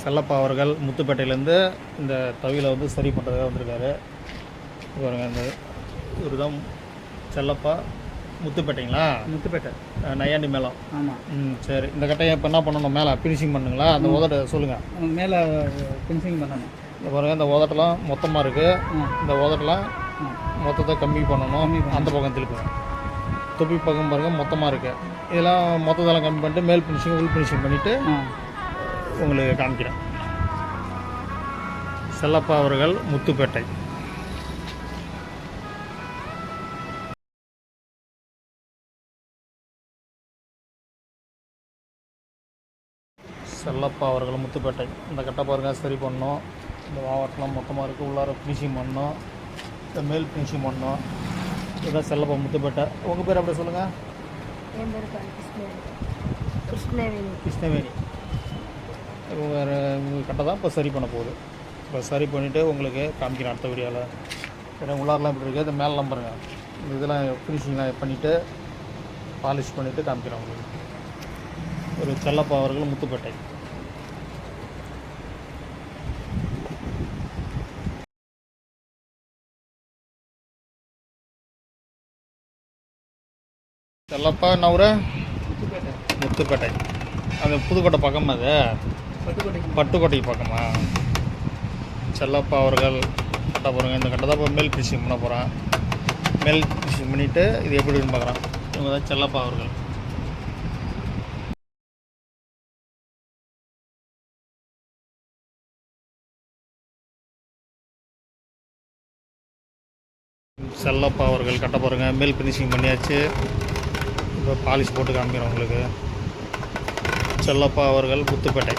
செல்லப்பா அவர்கள் முத்துப்பேட்டையிலேருந்து இந்த தவியில் வந்து சரி பண்ணுறதுக்காக வந்திருக்காரு. பாருங்க இந்த இவர் தான் செல்லப்பா. முத்துப்பேட்டைங்களா? முத்துப்பேட்டை. நையாண்டி மேளம். ஆமாம் ம் சரி. இந்த கட்டையை இப்போ என்ன பண்ணணும்? மேலே ஃபினிஷிங் பண்ணுங்களா? அந்த உதட்டை சொல்லுங்கள் மேலே ஃபினிஷிங் பண்ணணும். இந்த பாருங்கள் இந்த உதட்டெல்லாம் மொத்தமாக இருக்குது இந்த உதட்டெல்லாம் மொத்தத்தை கம்மி பண்ணணும். அந்த பக்கம் திருப்பணும் தொப்பி பக்கம் பாருங்கள் மொத்தமாக இருக்குது இதெல்லாம் மொத்தத்தெல்லாம் கம்மி பண்ணிட்டு மேல் ஃபினிஷிங் உள் ஃபினிஷிங் பண்ணிவிட்டு உங்களுக்கு காமிக்கிறேன். செல்லப்பா அவர்கள் முத்துப்பேட்டை. செல்லப்பா அவர்கள் முத்துப்பேட்டை. இந்த கட்டை பாருங்க சரி பண்ணோம். இந்த மாவட்டம்லாம் மொத்தமாக இருக்குது உள்ளார ஃபினிஷிங் பண்ணோம். இந்த மேல் ஃபினிஷிங் பண்ணோம். இதுதான் செல்லப்பா முத்துப்பேட்டை. உங்கள் பேர் அப்படியே சொல்லுங்கள் என் பேர் பாரு கிருஷ்ணவேணி. கிருஷ்ணவேணி. கட்டை தான் இப்போ சரி பண்ண போகுது. இப்போ சரி பண்ணிவிட்டு உங்களுக்கு காமிக்கிறேன் அடுத்த வீடியோவில் ஏன்னா உள்ளாரெலாம் இப்படி இருக்குது இந்த மேலெலாம் பாருங்கள் இந்த இதெல்லாம் ஃபினிஷிங்லாம் பண்ணிவிட்டு பாலிஷ் பண்ணிவிட்டு காமிக்கிறேன் உங்களுக்கு. ஒரு செல்லப்பா அவர்கள் முத்துப்பேட்டை. செல்லப்பா நவுற முத்துப்பேட்டை. முத்துப்பேட்டை. அது புதுக்கோட்டை பக்கம் அது? பட்டுக்கோட்டைக்கு. பட்டுக்கோட்டை பக்கமா? செல்லப்பா அவர்கள் கட்ட போகிறாங்க இந்த கட்டை தான் மேல் ஃபிஷிங் பண்ண போகிறான் மேல் ஃபிஷிங் பண்ணிவிட்டு இது எப்படின்னு பார்க்குறான். இவங்க தான் செல்லப்பா அவர்கள். செல்லப்பா அவர்கள் கட்ட போகிறங்க மேல் ஃபினிஷிங் பண்ணியாச்சு. இப்போ பாலிஷ் போட்டு காமிக்கிறேன் உங்களுக்கு. செல்லப்பா அவர்கள் புத்துப்பேட்டை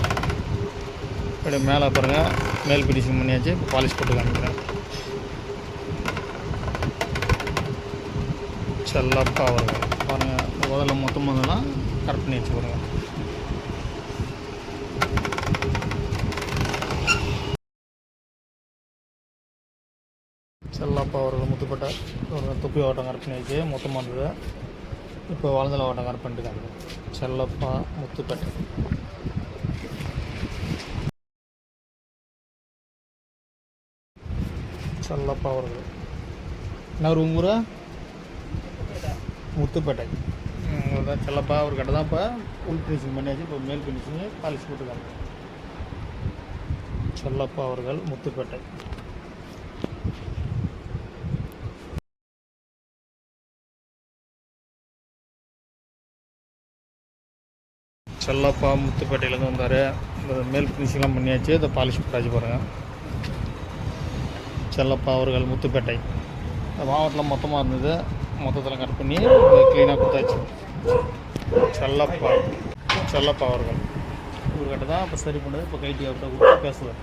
இப்படி மேலே பாருங்கள் மேல் ஃபினிஷிங் பண்ணியாச்சு. இப்போ பாலிஷ் போட்டு காமிக்கிறேன். செல்லப்பா வருங்க பாருங்கள் முதல்ல மொத்தம் வந்தெல்லாம் கரெக்ட் பண்ணி வச்சு பாருங்கள் செல்லப்பா அவர்கள் முத்துப்பேட்டை. ஒரு துப்பி ஓட்டம் கரெக்ட் பண்ணி வச்சு மொத்தமாக இருந்தது. இப்போ வளர்ந்தல ஓட்டம் கரெக்ட் பண்ணிட்டு காமிக்கிறேன். செல்லப்பா முத்துப்பட்டை. செல்லப்பா அவர்கள். என்ன ஒரு ஊரா? முத்துப்பேட்டை. ம், அதான் செல்லப்பா ஒரு கடை தான் இப்போ உள் ஃபினிஷிங் பண்ணியாச்சு. இப்போ மேல் ஃபினிஷிங்கு பாலிஷ் போட்டுருக்காங்க செல்லப்பா அவர்கள் முத்துப்பேட்டை. செல்லப்பா முத்துப்பேட்டையிலேருந்து வந்தார். இந்த மேல் ஃபினிஷிங்லாம் பண்ணியாச்சு. இதை பாலிஷ் போட்டாச்சு பாருங்கள் செல்லப்பா அவர்கள் முத்துப்பேட்டை. இந்த மாவட்டத்தில் மொத்தமாக இருந்தது. மொத்தத்தில் கட் பண்ணி க்ளீனாக கொடுத்தாச்சு. செல்லப்பா. செல்லப்பா அவர்கள். இவர்கிட்ட தான் இப்போ சரி பண்ணுது இப்போ கைட்டி அவர்கிட்ட கொடுத்து பேசுவேன்